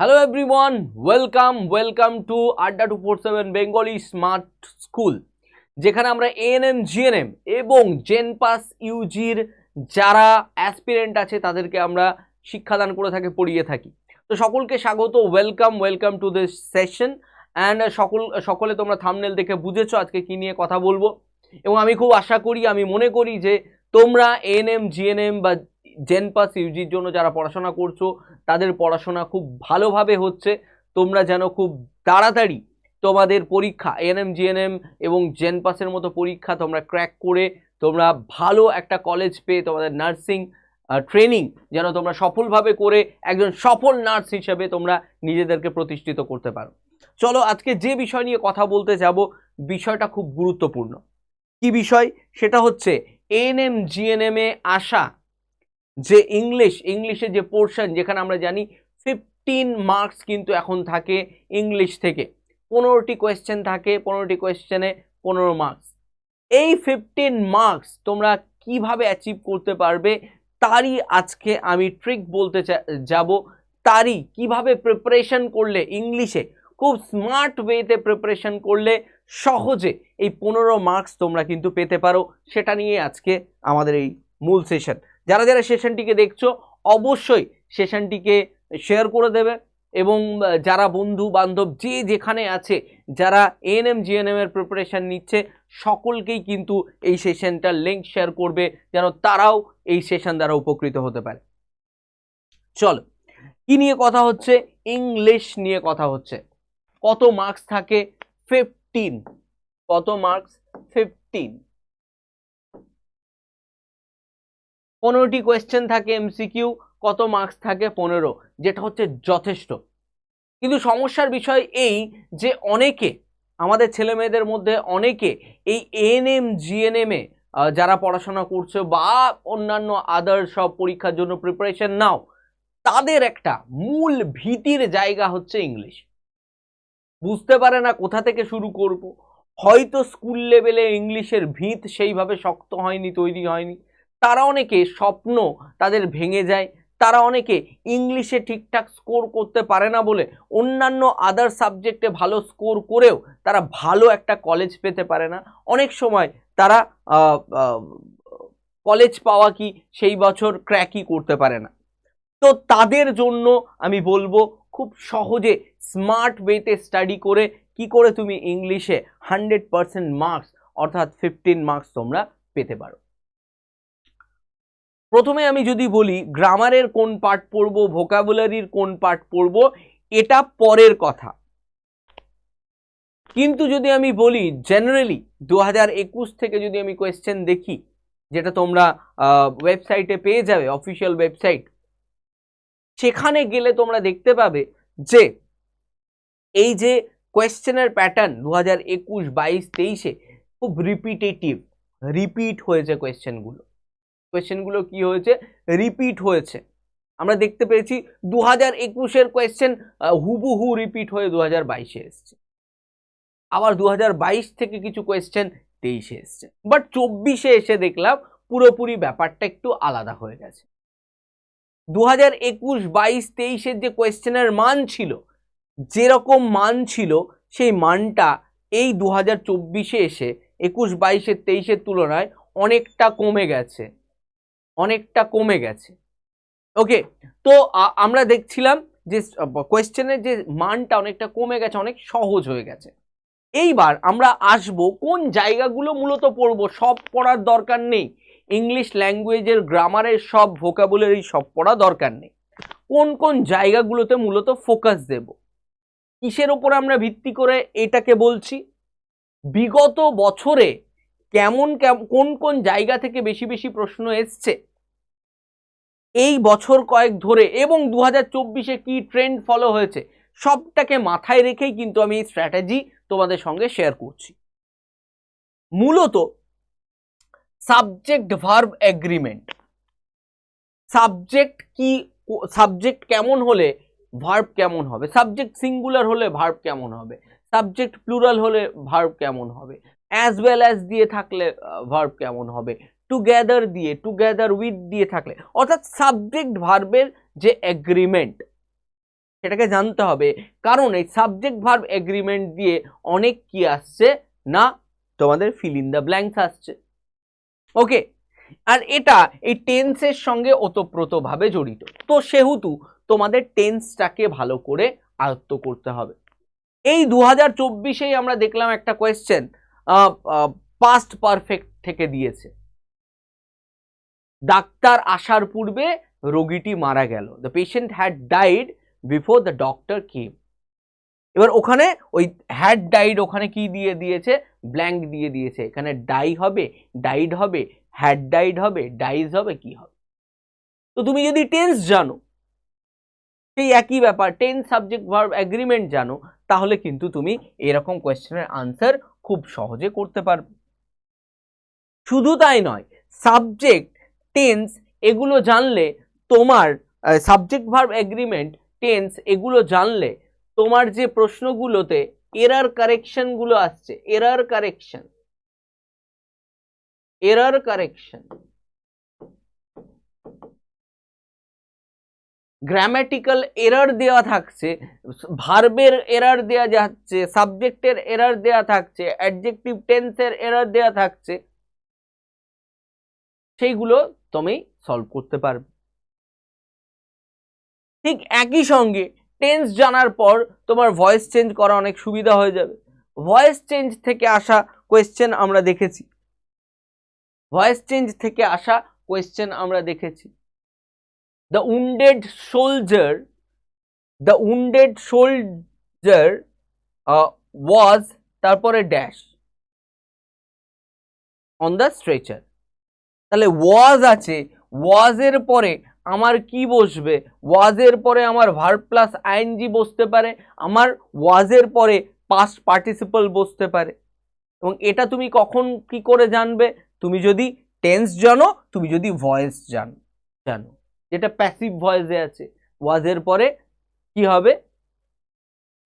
Hello everyone welcome welcome to Adda two four seven Bengali smart school যেখানে আমরা ANM GNM এবং gen pass ইউজির যারা aspirant আছে তাদেরকে আমরা শিক্ষাদান করে থাকি, পড়িয়ে থাকি। তো সকলকে স্বাগত welcome welcome to this session and সকল, সকলে তোমরা থামনেল দেখে বুঝেছ আজকে কী নিয়ে কথা বলব। এবং আমি খুব আশা করি, আমি মনে করি যে তোমরা এএনএম জিএনএম বা জেন পাস ইউজির জন্য যারা পড়াশোনা করছ তাদের পড়াশোনা খুব ভালোভাবে হচ্ছে। তোমরা যেন খুব তাড়াতাড়ি তোমাদের পরীক্ষা এএনএম জিএনএম এবং জেন পাসের মতো পরীক্ষা তোমরা ক্র্যাক করে তোমরা ভালো একটা কলেজ পেয়ে তোমাদের নার্সিং ট্রেনিং যেন তোমরা সফলভাবে করে একজন সফল নার্স হিসেবে তোমরা নিজেদেরকে প্রতিষ্ঠিত করতে পারো। চলো আজকে যে বিষয় নিয়ে কথা বলতে যাব, বিষয়টা খুব গুরুত্বপূর্ণ। কি বিষয়? সেটা হচ্ছে এএনএম জিএনএমে আসা যে ইংলিশ ইংলিশে যে পোর্শন যেখানে আমরা জানি ফিফটিন মার্কস কিন্তু এখন থাকে ইংলিশ থেকে। পনেরোটি কোয়েশ্চেন থাকে, পনেরোটি কোয়েশ্চেনে পনেরো মার্কস এই ফিফটিন মার্কস তোমরা কীভাবে অ্যাচিভ করতে পারবে তারই আজকে আমি ট্রিক বলতে যাব। তারই কীভাবে প্রিপারেশন করলে ইংলিশে খুব স্মার্ট ওয়েতে প্রিপারেশন করলে সহজে এই পনেরো মার্কস তোমরা কিন্তু পেতে পারো। সেটা নিয়ে আজকে আমাদের এই মূল সেশন যারা যারা সেশনটিকে দেখছ, অবশ্যই সেশনটিকে শেয়ার করে দেবে এবং যারা বন্ধু, বান্ধব, যে যেখানে আছে, যারা এএনএম জিএনএম এর প্রিপারেশন নিচ্ছে, সকলকেই কিন্তু এই সেশনটার লিঙ্ক শেয়ার করবে, যেন তারাও এই সেশন দ্বারা উপকৃত হতে পারে। চলো, কি নিয়ে কথা হচ্ছে? ইংলিশ নিয়ে কথা হচ্ছে। কত মার্কস থাকে? ফিফটিন কত মার্কস ফিফটিন পনেরোটি কোয়েশ্চেন থাকে এমসিকিউ কত মার্কস থাকে, পনেরো, যেটা হচ্ছে যথেষ্ট। কিন্তু সমস্যার বিষয় এই যে অনেকে, আমাদের ছেলে মেয়েদের মধ্যে অনেকে এই এএনএম জিএনএম এ যারা পড়াশোনা করছে বা অন্যান্য আদার সব পরীক্ষার জন্য প্রিপারেশন নাও, তাদের একটা মূল ভীতির জায়গা হচ্ছে ইংলিশ বুঝতে পারে না কোথা থেকে শুরু করব। হয়তো স্কুল লেভেলে ইংলিশের ভিত সেইভাবে শক্ত হয়নি, তৈরি হয়নি। তারা অনেকে স্বপ্ন তাদের ভেঙে যায়, তারা অনেকে ইংলিশে ঠিকঠাক স্কোর করতে পারে না বলে অন্যান্য আদার সাবজেক্টে ভালো স্কোর করেও তারা ভালো একটা কলেজ পেতে পারে না। অনেক সময় তারা কলেজ পাওয়া কি সেই বছর ক্র্যাকই করতে পারে না। তো তাদের জন্য আমি বলব খুব সহজে স্মার্ট ওয়েতে স্টাডি করে কি করে তুমি ইংলিশে হান্ড্রেড পার্সেন্ট মার্কস অর্থাৎ ফিফটিন মার্কস তোমরা পেতে পারো। প্রথমে আমি যদি বলি, গ্রামারের কোন পার্ট পড়ব ভোকাবুলারির কোন পার্ট পড়ব, এটা পরের কথা। কিন্তু যদি আমি বলি জেনারেলি দু হাজার একুশ থেকে যদি আমি কোয়েশ্চেন দেখি, যেটা তোমরা ওয়েবসাইটে পেয়ে যাবে অফিসিয়াল ওয়েবসাইট সেখানে গেলে তোমরা দেখতে পাবে যে, এই যে কোয়েশ্চেনের প্যাটার্ন দু হাজার একুশ, বাইশ, তেইশে, খুব রিপিটেটিভ রিপিট হয়েছে কোয়েশ্চেনগুলো কোয়েশ্চেনগুলো কি হয়েছে? রিপিট হয়েছে। আমরা দেখতে পেয়েছি দু হাজার একুশের কোয়েশ্চেন হুবহু রিপিট হয়ে দু হাজার বাইশে এসছে। আবার দু হাজার বাইশ থেকে কিছু কোয়েশ্চেন তেইশে এসছে। বাট চব্বিশে এসে দেখলাম পুরোপুরি ব্যাপারটা একটু আলাদা হয়ে গেছে। দু হাজার একুশ বাইশ তেইশের যে কোয়েশ্চেনের মান ছিল, যেরকম মান ছিল, সেই মানটা এই দু হাজার চব্বিশে এসে, একুশ বাইশের তেইশের তুলনায় অনেকটা কমে গেছে। অনেকটা কমে গেছে। ওকে তো আমরা দেখছিলাম যে কোয়েশ্চেনের যে মানটা অনেকটা কমে গেছে, অনেক সহজ হয়ে গেছে। এইবার আমরা আসব কোন জায়গাগুলো মূলত পড়ব, সব পড়ার দরকার নেই। ইংলিশ ল্যাঙ্গুয়েজের গ্রামারের সব ভোকাবুলারি সব পড়া দরকার নেই। কোন কোন জায়গাগুলোতে মূলত ফোকাস দেব? কিসের ওপর আমরা ভিত্তি করে এটাকে বলছি? বিগত বছরে কেমন, কেম- কোন কোন জায়গা থেকে বেশি বেশি প্রশ্ন এসছে? এই বছর কয়েক ধরে এবং দু হাজার চব্বিশে কি ট্রেন্ড ফলো হয়েছে, সবটাকে মাথায় রেখেই কিন্তু আমি এই স্ট্র্যাটেজি তোমাদের সঙ্গে শেয়ার করছি। মূলত সাবজেক্ট ভার্ব এগ্রিমেন্ট সাবজেক্ট কি সাবজেক্ট কেমন হলে ভার্ব কেমন হবে? সাবজেক্ট সিঙ্গুলার হলে ভার্ব কেমন হবে? সাবজেক্ট প্লুরাল হলে ভার্ব কেমন হবে? অ্যাজ ওয়েল অ্যাজ দিয়ে থাকলে ভার্ব কেমন হবে? টুগেদার দিয়ে টুগেদার উইথ দিয়ে থাকলে, অর্থাৎ সাবজেক্ট ভার্বের যে এগ্রিমেন্ট সেটাকে জানতে হবে। কারণ এই সাবজেক্ট ভার্ব এগ্রিমেন্ট দিয়ে অনেক কি আসছে না, তোমাদের ফিল ইন দ্য ব্ল্যাঙ্কস আসছে। ওকে আর এটা এই টেন্সের সঙ্গে ওতপ্রোতভাবে জড়িত। তো সেহেতু তোমাদের টেন্সটাকে ভালো করে আয়ত্ত করতে হবে। এই দু হাজার চব্বিশেই আমরা দেখলাম একটা কোয়েশ্চেন পাস্ট পারফেক্ট থেকে দিয়েছে। ডাক্তার আসার পূর্বে রোগীটি মারা গেল। The patient had died before the doctor came এবার ওখানে ওই হ্যাড ডাইড ওখানে কি দিয়ে দিয়েছে? ব্ল্যাঙ্ক দিয়ে দিয়েছে। এখানে ডাই হবে ডাইড হবে হ্যাড ডাইড হবে ডাইজ হবে, কি হবে? তো তুমি যদি টেন্স জানো, সেই একই ব্যাপার টেন্স সাবজেক্ট ভার্ব অ্যাগ্রিমেন্ট জানো, তাহলে কিন্তু তুমি এরকম কোয়েশ্চেনের আনসার খুব সহজে করতে পারবে। শুধু তাই নয় সাবজেক্ট টেন্স এগুলো জানলে তোমার সাবজেক্ট ভার্ব এগ্রিমেন্ট টেন্স এগুলো জানলে তোমার যে প্রশ্নগুলোতে এরার কারেকশনগুলো আসছে error correction error correction grammatical error দেওয়া থাকছে ভার্বের এরার দেওয়া যাচ্ছে সাবজেক্টের এরার দেওয়া থাকছে অ্যাডজেক্টিভ টেন্সের এরার দেওয়া থাকছে, সেইগুলো তুমি সলভ করতে পারবে। ঠিক একই সঙ্গে টেন্স জানার পর তোমার ভয়েস চেঞ্জ করা অনেক সুবিধা হয়ে যাবে। ভয়েস চেঞ্জ থেকে আসা কোয়েশ্চেন আমরা দেখেছি। ভয়েস চেঞ্জ থেকে আসা কোয়েশ্চেন আমরা দেখেছি। The wounded soldier the wounded soldier was তারপরে ড্যাশ অন দ্য স্ট্রেচার তাহলে ওয়াজ আছে। ওয়াজের পরে আমার কি বসবে? ওয়াজের পরে আমার ভার্ব প্লাস আইএনজি বসতে পারে। আমার ওয়াজের পরে পাস্ট পার্টিসিপল বসতে পারে। এবং এটা তুমি কখন কি করে জানবে? তুমি যদি টেন্স জানো, তুমি যদি ভয়েস জানো জানো। যেটা প্যাসিভ ভয়েসে আছে। ওয়াজের পরে কি হবে?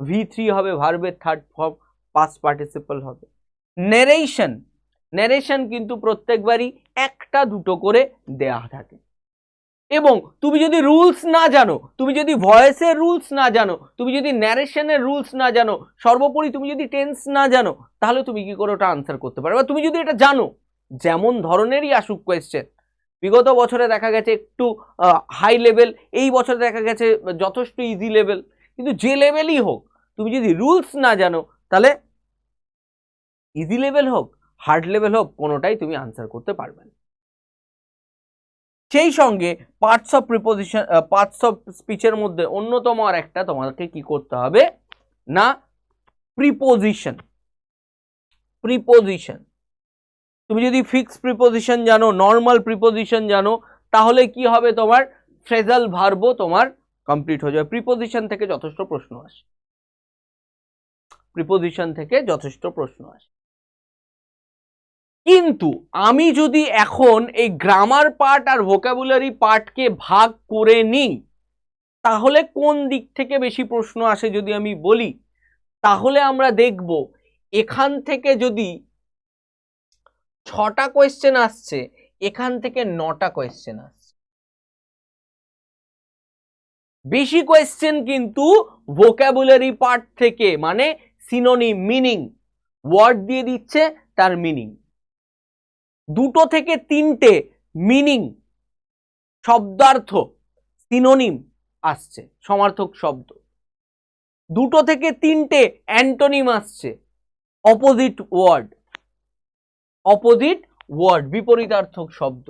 ভি থ্রি হবে ভার্বের থার্ড ফর্ম পাস্ট পার্টিসিপল হবে। নেরেশন নেরেশন কিন্তু প্রত্যেকবারই একটা দুটো করে দেয়া থাকে। এবং তুমি যদি রুলস না জানো, তুমি যদি ভয়েসের রুলস না জানো, তুমি যদি ন্যারেশনের রুলস না জানো, সর্বোপরি তুমি যদি টেন্স না জানো, তাহলে তুমি কি করে ওটা আনসার করতে পারো? বা তুমি যদি এটা জানো, যেমন ধরনেরই আসুক কোয়েশ্চেন বিগত বছরে দেখা গেছে একটু হাই লেভেল এই বছরে দেখা গেছে যথেষ্ট ইজি লেভেল কিন্তু যে লেভেলই হোক, তুমি যদি রুলস না জানো, তাহলে ইজি লেভেল হোক। হার্ড লেভেল হোক, কোনোটাই তুমি আনসার করতে পারবে না। সেই সঙ্গে parts of preposition parts of স্পিচের মধ্যে অন্যতম আর একটা তোমাকে কি করতে হবে? না প্রিপোজিশন প্রিপোজিশন তুমি যদি ফিক্স প্রিপোজিশন জানো নর্মাল প্রিপোজিশন জানো, তাহলে কি হবে তোমার? ফ্রেজাল ভার্বও তোমার কমপ্লিট হয়ে যাবে। প্রিপোজিশন থেকে যথেষ্ট প্রশ্ন আসে। প্রিপোজিশন থেকে যথেষ্ট প্রশ্ন আসে। কিন্তু আমি যদি এখন এই গ্রামার পার্ট আর ভোকাবুলারি পার্টকে ভাগ করে নিই, তাহলে কোন দিক থেকে বেশি প্রশ্ন আসে যদি আমি বলি? তাহলে আমরা দেখব, এখান থেকে যদি ছটা কোয়েশ্চেন আসছে, এখান থেকে নটা কোয়েশ্চেন আসছে। বেশি কোয়েশ্চেন কিন্তু ভোকাবুলারি পার্ট থেকে মানে সিনোনিম মিনিং ওয়ার্ড দিয়ে দিচ্ছে, তার মিনিং দুটো থেকে তিনটে মিনিং শব্দার্থ সিনোনিম আসছে, সমার্থক শব্দ। দুটো থেকে তিনটে অ্যান্টোনিম আসছে অপোজিট ওয়ার্ড অপোজিট ওয়ার্ড বিপরীতার্থক শব্দ।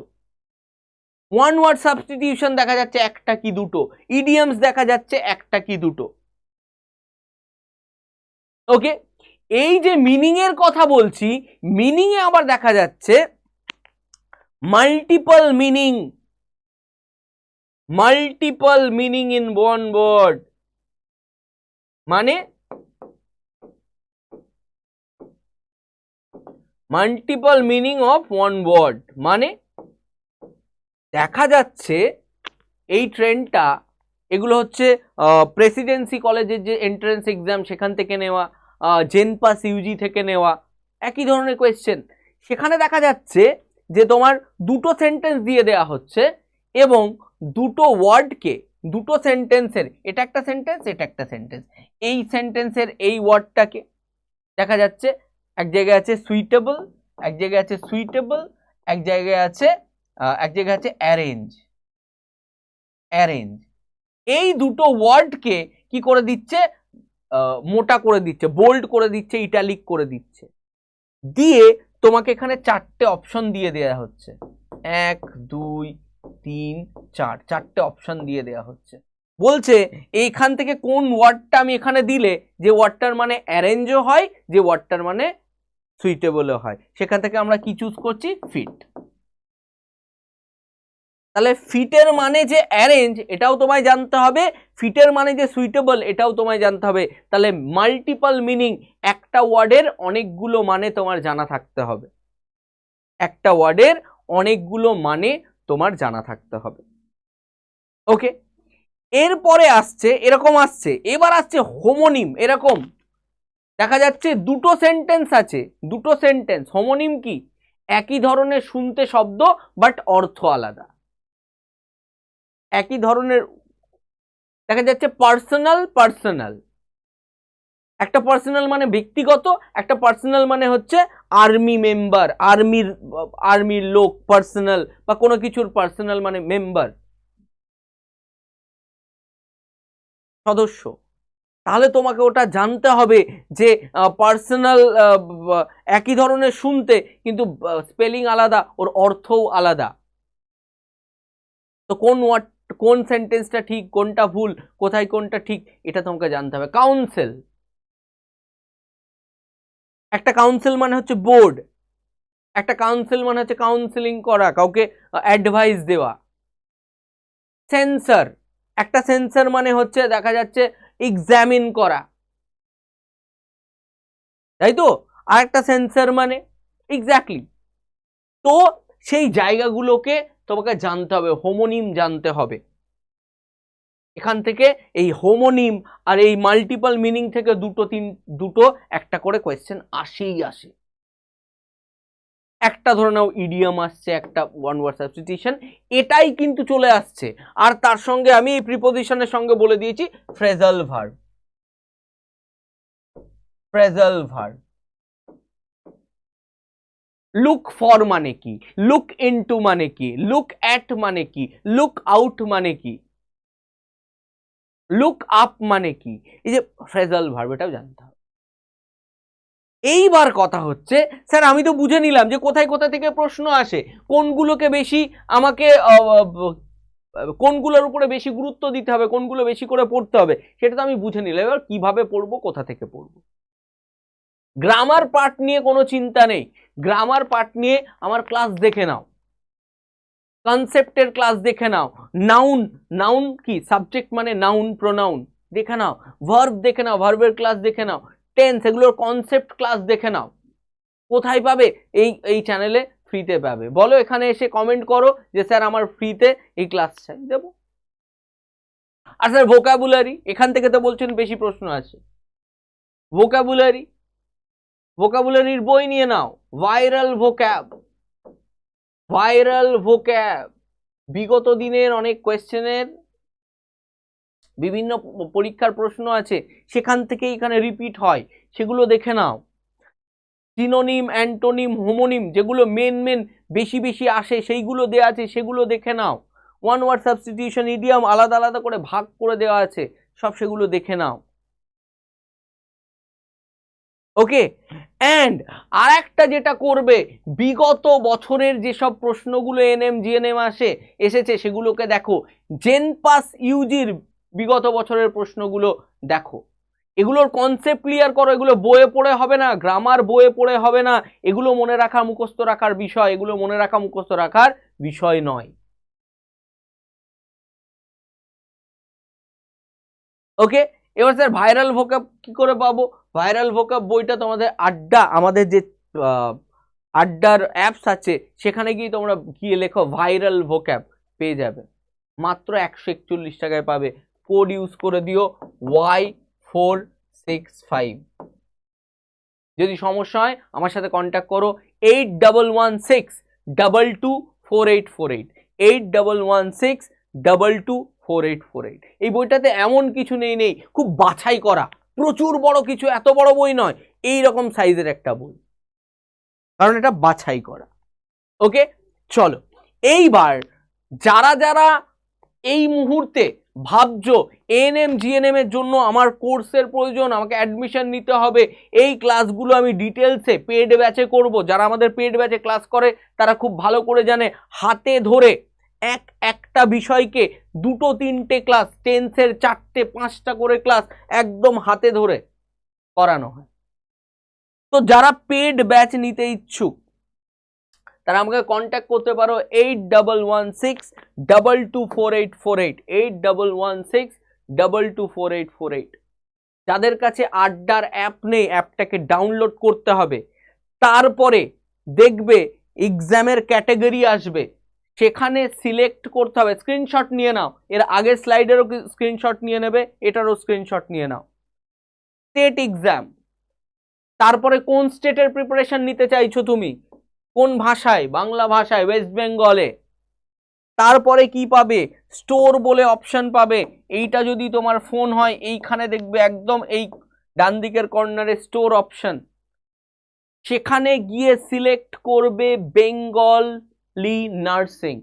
ওয়ান ওয়ার্ড সাবস্টিটিউশন দেখা যাচ্ছে একটা কি দুটো ইডিয়ামস দেখা যাচ্ছে একটা কি দুটো। ওকে এই যে মিনিং এর কথা বলছি মিনিং এ আবার দেখা যাচ্ছে multiple meaning multiple meaning in one word মানে? Multiple meaning of one word মানে? দেখা যাচ্ছে এই ট্রেন্ডটা এগুলো হচ্ছে প্রেসিডেন্সি কলেজের যে এন্ট্রান্স এক্সাম সেখান থেকে নেওয়া জেনপাস ইউজি থেকে নেওয়া, একই ধরনের কোয়েশ্চেন সেখানে দেখা যাচ্ছে যে তোমার দুটো সেন্টেন্স দিয়ে দেওয়া হচ্ছে এবং দুটো ওয়ার্ডকে দুটো সেন্টেন্সের এটা একটা সেন্টেন্স এটা একটা সেন্টেন্স এই সেন্টেন্সের এই ওয়ার্ডটাকে দেখা যাচ্ছে, এক জায়গায় আছে সুইটেবল এক জায়গায় আছে সুইটেবল এক জায়গায় আছে এক জায়গায় আছে অ্যারেঞ্জ অ্যারেঞ্জ এই দুটো ওয়ার্ডকে কি করে দিচ্ছে? মোটা করে দিচ্ছে বোল্ড করে দিচ্ছে ইটালিক করে দিচ্ছে, দিয়ে তোমাকে এখানে চারটে অপশন দিয়ে দেওয়া হচ্ছে। এক, দুই, তিন, চার, চারটে অপশন দিয়ে দেওয়া হচ্ছে। বলছে, এইখান থেকে কোন ওয়ার্ডটা আমি এখানে দিলে যে ওয়ার্ডটার মানে অ্যারেঞ্জও হয়, যে ওয়ার্ডটার মানে সুইটেবলও হয়? সেখান থেকে আমরা কি চুজ করছি? ফিট তাহলে ফিটের মানে যে অ্যারেঞ্জ এটাও তোমায় জানতে হবে। ফিটের মানে যে সুইটেবল এটাও তোমায় জানতে হবে। তাহলে মাল্টিপল মিনিং একটা ওয়ার্ডের অনেকগুলো মানে তোমার জানা থাকতে হবে। একটা ওয়ার্ডের অনেকগুলো মানে তোমার জানা থাকতে হবে। ওকে এরপরে আসছে, এরকম আসছে, এবার আসছে হোমোনিম এরকম। দেখা যাচ্ছে দুটো সেন্টেন্স আছে, দুটো সেন্টেন্স হোমোনিম কি? একই ধরনের শুনতে শব্দ বাট অর্থ আলাদা। একই ধরনের দেখা যাচ্ছে পার্সোনাল পার্সোনাল একটা পার্সোনাল মানে ব্যক্তিগত, একটা পার্সোনাল মানে হচ্ছে আর্মি মেম্বার আর্মির আর্মির লোক পার্সোনাল বা কোনো কিছুর পার্সোনাল মানে মেম্বার সদস্য। তাহলে তোমাকে ওটা জানতে হবে যে পার্সোনাল একই ধরনের শুনতে, কিন্তু স্পেলিং আলাদা, ওর অর্থও আলাদা। তো কোন ওয়ার্ড কোন সেন্টেন্সটা ঠিক, কোনটা ভুল, কোথায় কোনটা ঠিক, এটা তোমাকে জানতে হবে। কাউন্সিল একটা কাউন্সিল মানে হচ্ছে বোর্ড একটা কাউন্সিল মানে হচ্ছে কাউন্সিলিং করা, কাউকে অ্যাডভাইস দেওয়া। সেন্সার একটা সেন্সার মানে হচ্ছে, দেখা যাচ্ছে এক্সামিন করা। তাই তো? আর একটা সেন্সার মানে এক্স্যাক্টলি তো সেই জায়গাগুলোকে তোমাকে জানতে হবে হোমোনিম জানতে হবে। এখান থেকে এই হোমোনিম আর এই মাল্টিপল মিনিং থেকে দুটো তিন, দুটো একটা করে কোয়েশ্চেন আসেই আসে। একটা ধরে নাও ইডিয়াম আসছে, একটা ওয়ান ওয়ার্ড সাবস্টিটিউশন এটাই কিন্তু চলে আসছে। আর তার সঙ্গে আমি এই প্রিপোজিশনের সঙ্গে বলে দিয়েছি phrasal verb phrasal verb look for মানে কি? লুক ইনটু মানে কি? লুক অ্যাট মানে কি? লুক আউট মানে কি? লুক আপ মানে কি? এই যে ফ্রেজাল ভার্ব এটাও জানতে হবে। এইবার কথা হচ্ছে, স্যার আমি তো বুঝে নিলাম যে কোথায় কোথা থেকে প্রশ্ন আসে, কোনগুলোকে বেশি আমাকে কোনগুলোর উপরে বেশি গুরুত্ব দিতে হবে, কোনগুলো বেশি করে পড়তে হবে, সেটা তো আমি বুঝে নিলাম। এবার কীভাবে পড়ব, কোথা থেকে পড়ব? গ্রামার পার্ট নিয়ে কোনো চিন্তা নেই। গ্রামার পার্ট নিয়ে আমার ক্লাস দেখে নাও। কনসেপ্টের ক্লাস দেখে নাও। নাউন নাউন কি? সাবজেক্ট মানে নাউন প্রোনাউন দেখে নাও। ভার্ব দেখে নাও। ভার্বের ক্লাস দেখে নাও। টেন্স এগুলোর কনসেপ্ট ক্লাস দেখে নাও। কোথায় পাবে? এই এই চ্যানেলে ফ্রিতে পাবে। বলো এখানে এসে কমেন্ট করো যে স্যার আমার ফ্রিতে এই ক্লাস চাই দেবো। আর স্যার ভোকাবুলারি এখান থেকে তো বলছেন বেশি প্রশ্ন আছে। ভোকাবুলারি ভোকাবুলারির বই নিয়ে নাও। ভাইরাল ভোক্যাব ভাইরাল ভোক্যাব বিগত দিনের অনেক কোয়েশ্চেনের বিভিন্ন পরীক্ষার প্রশ্ন আছে, সেখান থেকে এখানে রিপিট হয়। সেগুলো দেখে নাও। সিনোনিম অ্যান্টোনিম হোমোনিম যেগুলো মেন মেন বেশি বেশি আসে, সেইগুলো দেওয়া আছে, সেগুলো দেখে নাও। ওয়ান ওয়ার্ড সাবস্টিটিউশন ইডিয়াম আলাদা আলাদা করে ভাগ করে দেওয়া আছে, সব সেগুলো দেখে নাও। ওকে অ্যান্ড আর একটা যেটা করবে, বিগত বছরের যেসব প্রশ্নগুলো এনএম, জিএনএম আসে, এসেছে, সেগুলোকে দেখো। জেন পাস ইউজির বিগত বছরের প্রশ্নগুলো দেখো। এগুলোর কনসেপ্ট ক্লিয়ার করো, এগুলো বইয়ে পড়ে হবে না গ্রামার বইয়ে পড়ে হবে না, এগুলো মনে রাখা মুখস্থ রাখার বিষয়, এগুলো মনে রাখা মুখস্থ রাখার বিষয় নয়। ওকে এবার স্যার ভাইরাল ভোকাব কি করে পাবো? ভাইরাল ভোকাব বইটা তোমাদের আড্ডা, আমাদের যে আড্ডার অ্যাপস আছে, সেখানে গিয়ে তোমরা গিয়ে লেখো ভাইরাল ভোক্যাব পেয়ে যাবে। মাত্র একশো একচল্লিশ টাকায় পাবে। কোড ইউজ করে দিও ওয়াই ফোর সিক্স ফাইভ যদি সমস্যা হয়, আমার সাথে কন্ট্যাক্ট করো eight double one six double two four eight four eight eight double one six double two four eight four eight এই বইটাতে এমন কিছু নেই নেই খুব বাছাই করা প্রচুর বড় কিছু এত বড় বই নয় এই রকম সাইজের একটা বই কারণ এটা বাছাই করা ওকে চলো এইবার যারা যারা এই মুহূর্তে ভাবছ এএনএম জিএনএম এর জন্য আমার কোর্সের প্রয়োজন আমাকে অ্যাডমিশন নিতে হবে এই ক্লাসগুলো আমি ডিটেলসে পেড ব্যাচে করব যারা আমাদের পেড ব্যাচে ক্লাস করে তারা খুব ভালো করে জানে হাতে ধরে এক একটা বিষয়কে দুটো তিনটে ক্লাস টেন্সের চারটে, পাঁচটা করে ক্লাস একদম হাতে ধরে করানো হয়। তো যারা পেড ব্যাচ নিতে ইচ্ছুক, তারা আমাকে কন্ট্যাক্ট করতে পারো eight double one six double two four eight four eight eight double one six double two four eight four eight যাদের কাছে আড্ডার অ্যাপ নেই অ্যাপটাকে ডাউনলোড করতে হবে, তারপরে দেখবে এক্সামের ক্যাটাগরি আসবে। সেখানে সিলেক্ট করতে হবে। স্ক্রিনশট নিয়ে নাও। এর আগের স্লাইডেরও স্ক্রিনশট নিয়ে নেবে? এটারও স্ক্রিনশট নিয়ে নাও। স্টেট এক্সাম তারপরে কোন স্টেটের প্রিপারেশন নিতে চাইছো তুমি? কোন ভাষায়? বাংলা ভাষায় ওয়েস্ট বেঙ্গলে তারপরে কি পাবে? স্টোর বলে অপশান পাবে। এইটা যদি তোমার ফোন হয়, এইখানে দেখবে একদম এই ডান দিকের কর্নারে স্টোর অপশান সেখানে গিয়ে সিলেক্ট করবে বেঙ্গলি নার্সিং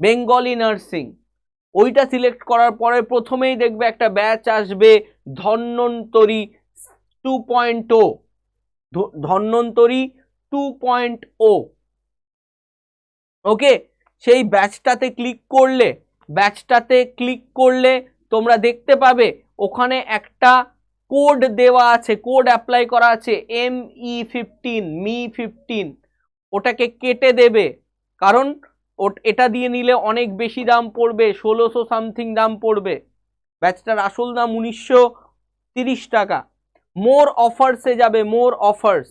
বেঙ্গলি নার্সিং ওইটা সিলেক্ট করার পরে প্রথমেই দেখবে একটা ব্যাচ আসবে Dhanvantari two point O Dhanvantari two point O okay সেই ব্যাচটাতে ক্লিক করলে ব্যাচটাতে ক্লিক করলে তোমরা দেখতে পাবে ওখানে একটা কোড দেওয়া আছে কোড অ্যাপ্লাই করা আছে এম ই ফিফটিন মি ফিফটিন ওটাকে কেটে দেবে। কারণ এটা দিয়ে নিলে অনেক বেশি দাম পড়বে, ষোলোশো সামথিং দাম পড়বে। ব্যাচটার আসল দাম উনিশশো তিরিশ টাকা। মোর অফার্সে যাবে, মোর অফার্স।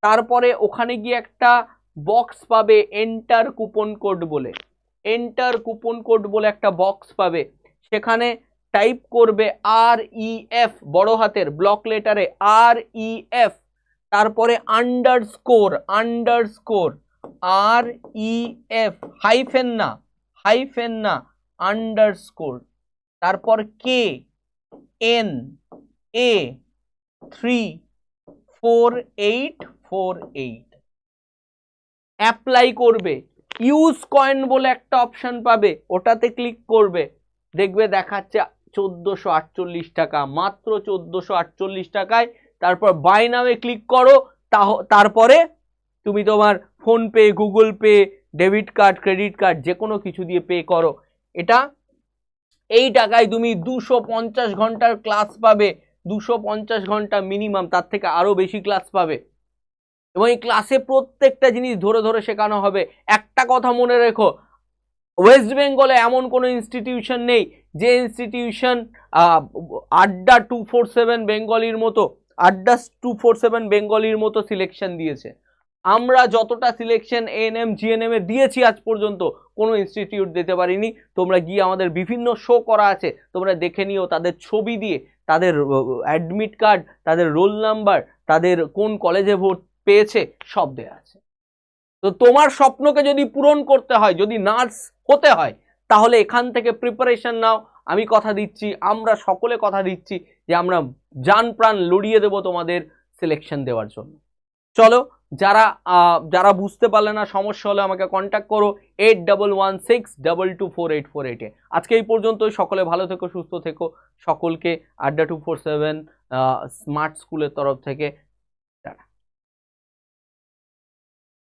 তারপরে ওখানে গিয়ে একটা বক্স পাবে, এন্টার কুপন কোড বলে। এন্টার কুপন কোড বলে একটা বক্স পাবে। সেখানে টাইপ করবে আর ই এফ, বড় হাতের, ব্লক লেটারে, আর ই এফ। তারপরে underscore underscore R E F hyphen না হাইফেন না আন্ডার স্কোর তারপর K N A three four eight four eight apply করবে। ইউজ কয়েন বলে একটা অপশান পাবে। ওটাতে ক্লিক করবে। দেখবে দেখাচ্ছে চোদ্দোশো আটচল্লিশ টাকা। মাত্র চোদ্দোশো আটচল্লিশ টাকায় তারপর বাই নামে ক্লিক করো তারপরে তুমি তোমার PhonePe Google Pay debit card credit card যে কোনো কিছু দিয়ে পে করো। এটা এই টাকায় তুমি দুশো পঞ্চাশ ঘণ্টার ক্লাস পাবে। দুশো পঞ্চাশ ঘণ্টা মিনিমাম তার থেকে আরও বেশি ক্লাস পাবে। এবং এই ক্লাসে প্রত্যেকটা জিনিস ধরে ধরে শেখানো হবে। একটা কথা মনে রেখো ওয়েস্ট বেঙ্গলে এমন কোনো ইনস্টিটিউশন নেই যে ইনস্টিটিউশন আড্ডা টু ফোর সেভেন বেঙ্গলির মতো আড্ডা টু ফোর সেভেন বেঙ্গলির মতো সিলেকশন দিয়েছে। আমরা যতটা সিলেকশন এএনএম এ দিয়েছি আজ পর্যন্ত, কোনো ইনস্টিটিউট দিতে পারিনি। তোমরা গিয়ে আমাদের বিভিন্ন শো করা আছে, তোমরা দেখে নিও তাদের ছবি দিয়ে, তাদের অ্যাডমিট কার্ড তাদের রোল নাম্বার তাদের কোন কলেজে ভোট পেয়েছে, সব দেওয়া আছে। তো তোমার স্বপ্নকে যদি পূরণ করতে হয়, যদি নার্স হতে হয়, তাহলে এখান থেকে প্রিপারেশন নাও। আমি কথা দিচ্ছি, আমরা সকলে কথা দিচ্ছি যে আমরা যান প্রাণ লড়িয়ে দেবো তোমাদের সিলেকশন দেওয়ার জন্য। চলো, যারা যারা বুঝতে পারলে না, সমস্যা হলে আমাকে কন্ট্যাক্ট করো eight double one six double two four eight four এইটে আজকে এই পর্যন্তই, সকলে ভালো থেকো, সুস্থ থেকো। সকলকে আড্ডা টু ফোর সেভেন স্মার্ট স্কুলের তরফ থেকে